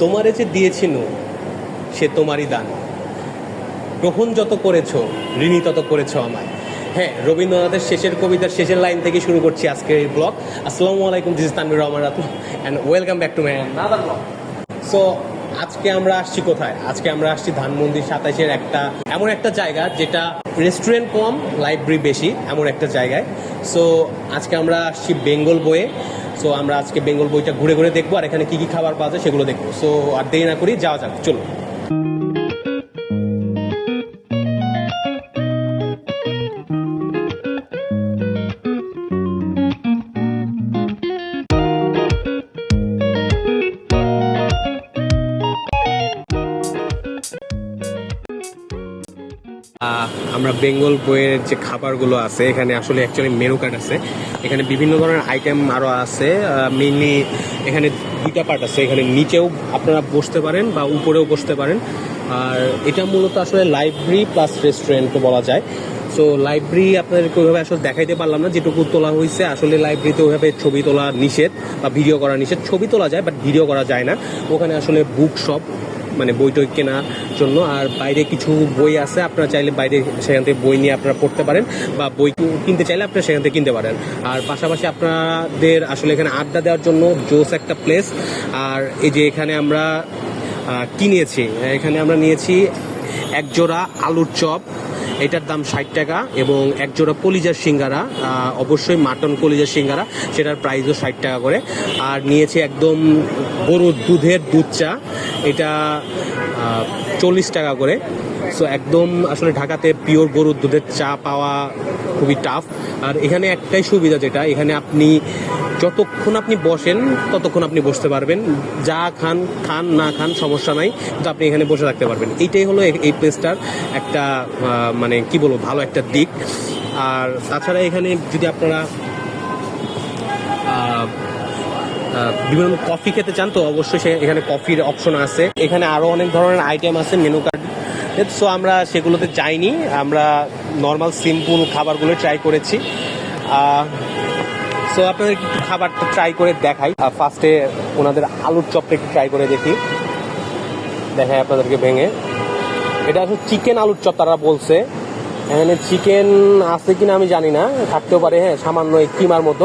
তোমারে যে দিয়েছি নু সে তোমারই দান। গ্রহণ যত করেছ ঋণী তত করেছ আমায়। হ্যাঁ রবীন্দ্রনাথের শেষের কবিতার শেষের লাইন থেকে শুরু করছি আজকের এই ব্লগ আসসালামু আলাইকুম is Tanvir Rahman Ratu and welcome back to my another blog so আজকে আমরা আসছি কোথায়? আজকে আমরা আসছি ধানমন্দির সাতাইশের একটা, এমন একটা জায়গা যেটা রেস্টুরেন্ট কম লাইব্রেরি বেশি, এমন একটা জায়গায়। সো আজকে আমরা আসছি বেঙ্গল বইয়ে। সো আমরা আজকে বেঙ্গল বইটা ঘুরে ঘুরে দেখব আর এখানে কী কী খাবার পাওয়া যায় সেগুলো দেখব। সো আর দেরি না করি, যাওয়া যাক চলো আমরা বেঙ্গল বইয়ের যে খাবারগুলো আছে, এখানে আসলে অ্যাকচুয়ালি মেনু কার্ড আছে। এখানে বিভিন্ন ধরনের আইটেম আরও আছে মেনলি এখানে দুইটা পার্ট আছে। এখানে নিচেও আপনারা বসতে পারেন বা উপরেও বসতে পারেন। আর এটা মূলত আসলে লাইব্রেরি প্লাস রেস্টুরেন্টও বলা যায়। সো লাইব্রেরি আপনাদেরকে ওইভাবে আসলে দেখাইতে পারলাম না। যেটুকু তোলা হয়েছে আসলে লাইব্রেরিতে ওইভাবে ছবি তোলা নিষেধ বা ভিডিও করা নিষেধ। ছবি তোলা যায় বাট ভিডিও করা যায় না। ওখানে আসলে বুক শপ মানে বই টই কেনার জন্য। আর বাইরে কিছু বই আছে, আপনারা চাইলে বাইরে সেখান থেকে বই নিয়ে আপনারা পড়তে পারেন বা বই কিনতে চাইলে আপনারা সেখান থেকে কিনতে পারেন। আর পাশাপাশি আপনাদের আসলে এখানে আড্ডা দেওয়ার জন্য জোস একটা প্লেস আর এই যে এখানে আমরা কিনেছি এখানে আমরা নিয়েছি এক জোড়া আলুর চপ। এটার দাম ষাট টাকা এবং এক জোড়া কলিজার সিঙ্গারা অবশ্যই মাটন কলিজার সিঙ্গারা, সেটার প্রাইসও ষাট টাকা করে। আর নিয়েছে একদম গরুর দুধের দুধ চা এটা চল্লিশ টাকা করে। সো একদম আসলে ঢাকাতে পিওর গরুর দুধের চা পাওয়া খুবই টাফ আর এখানে একটাই সুবিধা যেটা, এখানে আপনি যতক্ষণ আপনি বসেন, ততক্ষণ আপনি বসতে পারবেন। যা খান খান, না খান, সমস্যা নাই। কিন্তু আপনি এখানে বসে থাকতে পারবেন। এইটাই হলো এই প্লেসটার একটা মানে কি বলব, ভালো একটা দিক। আর তাছাড়া এখানে যদি আপনারা বিভিন্ন কফি খেতে চান, তো অবশ্যই সে, এখানে কফির অপশন আছে। এখানে আরও অনেক ধরনের আইটেম আছে মেনু কার্ড সো আমরা সেগুলোতে যাইনি। আমরা নর্মাল সিম্পল খাবারগুলো ট্রাই করেছি। সো আপনাদের একটু খাবারটা ট্রাই করে দেখাই? ফার্স্টে ওনাদের আলুর চপটা একটু ট্রাই করে দেখি। দেখাই আপনাদেরকে ভেঙে। এটা আসলে চিকেন আলুর চপ তারা বলছে। এখানে চিকেন আছে কিনা আমি জানি না, থাকতেও পারে হ্যাঁ সামান্য এই কিমার মতো।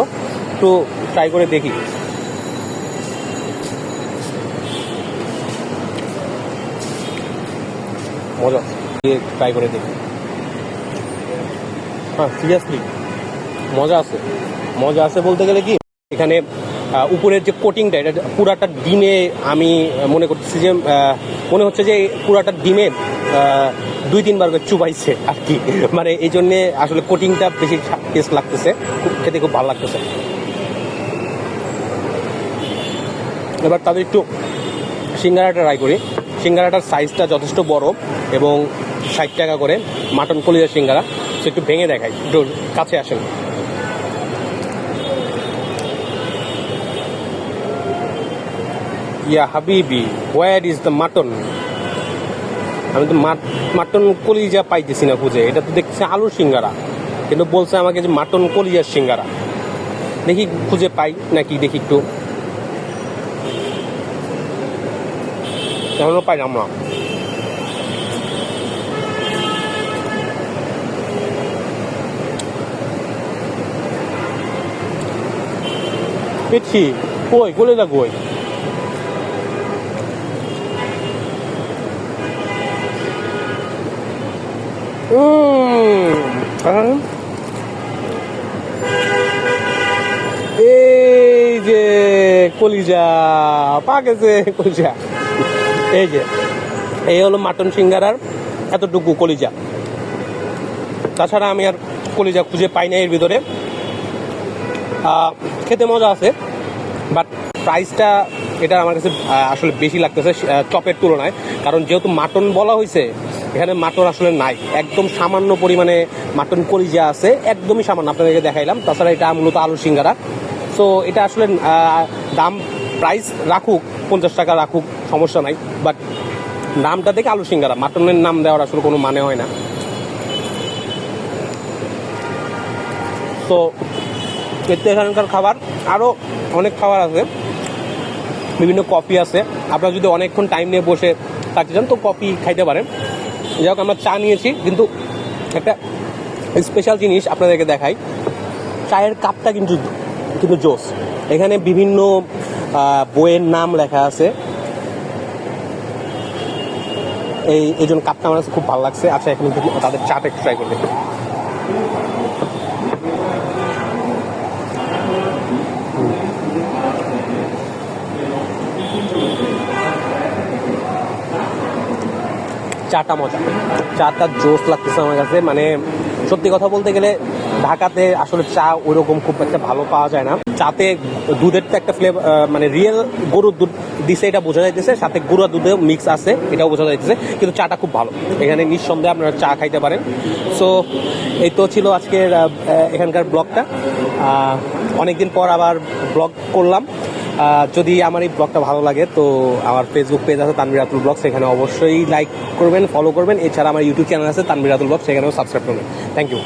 একটু ট্রাই করে দেখি। মজা। ট্রাই করে দেখি। হ্যাঁ সিরিয়াসলি মজা আছে। মজা আছে বলতে গেলে কি, এখানে উপরের যে কোটিংটা এটা পুরাটা ডিমে আমি মনে করতেছি যে মনে হচ্ছে যে পুরাটা ডিমে দুই তিনবার করে চুবাইছে আর কি। মানে এই জন্যে আসলে কোটিংটা বেশি টেস্ট লাগতেছে, খুব খেতে খুব ভালো লাগতেছে। এবার তাদের একটু সিঙ্গারাটা ট্রাই করি। সিঙ্গারাটার সাইজটা যথেষ্ট বড় এবং ষাট টাকা করে, মাটন কলিজার সিঙ্গারা। সে একটু ভেঙে দেখাই, একটু কাছে আসেন। ইয়া হাবিবি হোয়ার ইজ দ্য মাটন আমি তো মাটন কলিজা পাইতেছি না খুঁজে, এটা তো দেখছি আলুর সিঙ্গারা। কিন্তু বলছে আমাকে যে মাটন কলিজার সিঙ্গারা। দেখি খুঁজে পাই নাকি, দেখি একটু। এখনও পাইলাম না পেয়েছি কই যা কই? আহ। এই যে কলিজা পাকেছে কলিজা। এই যে, এই হলো মাটন সিঙ্গারার এতটুকু কলিজা। তাছাড়া আমি আর কলিজা খুঁজে পাই না এর ভিতরে। খেতে মজা আছে বাট প্রাইসটা এটা আমার কাছে আসলে বেশি লাগতেছে চপের তুলনায়। কারণ যেহেতু মাটন বলা হয়েছে এখানে মাটন আসলে নাই। একদম সামান্য পরিমাণে মাটন কলিজা আছে, একদমই সামান্য। আপনাদেরকে দেখাইলাম। তাছাড়া এটা মূলত আলু সিঙ্গারা। সো এটা আসলে দাম প্রাইস রাখুক, পঞ্চাশ টাকা রাখুক, সমস্যা নাই। বাট নামটা দেখে আলু সিঙ্গারা। মাটনের নাম দেওয়ার আসলে কোনো মানে হয় না। তো এতে এখানকার খাবার আরও অনেক খাবার আছে। বিভিন্ন কফি আছে। আপনারা যদি অনেকক্ষণ টাইম নিয়ে বসে থাকতে চান, তো কফি খাইতে পারেন। যাই হোক, আমরা চা নিয়েছি, কিন্তু একটা স্পেশাল জিনিস আপনাদেরকে দেখাই। চায়ের কাপটা কিন্তু কিন্তু জোস। এখানে বিভিন্ন বইয়ের নাম লেখা আছে। এই এই জন্য কাপটা আমার খুব ভালো লাগছে। আচ্ছা এখন তাদের চাটা একটু ট্রাই করে করবে চাটা মজা। চাটা জোশ লাগতেছে আমার কাছে। মানে সত্যি কথা বলতে গেলে ঢাকাতে আসলে চা ওইরকম খুব একটা ভালো পাওয়া যায় না। চাতে দুধের তো একটা ফ্লেভার মানে রিয়েল গরুর দুধ দিছে, এটা বোঝা যাইতেছে। সাথে গুঁড়া দুধেও মিক্স আছে, এটাও বোঝা যাইতেছে। কিন্তু চাটা খুব ভালো। এখানে নিঃসন্দেহে আপনারা চা খাইতে পারেন। সো এই তো ছিল আজকের এখানকার ব্লগটা। অনেকদিন পর আবার ব্লগ করলাম। যদি আমার এই ব্লগটা ভালো লাগে, তো আমার ফেসবুক পেজ আছে তানবির আতুল ব্লগ সেখানে অবশ্যই লাইক করবেন ফলো করবেন। এছাড়া আমার ইউটিউব চ্যানেল আছে তানবির আতুল ব্লগ সেখানেও সাবস্ক্রাইব করবেন। Thank you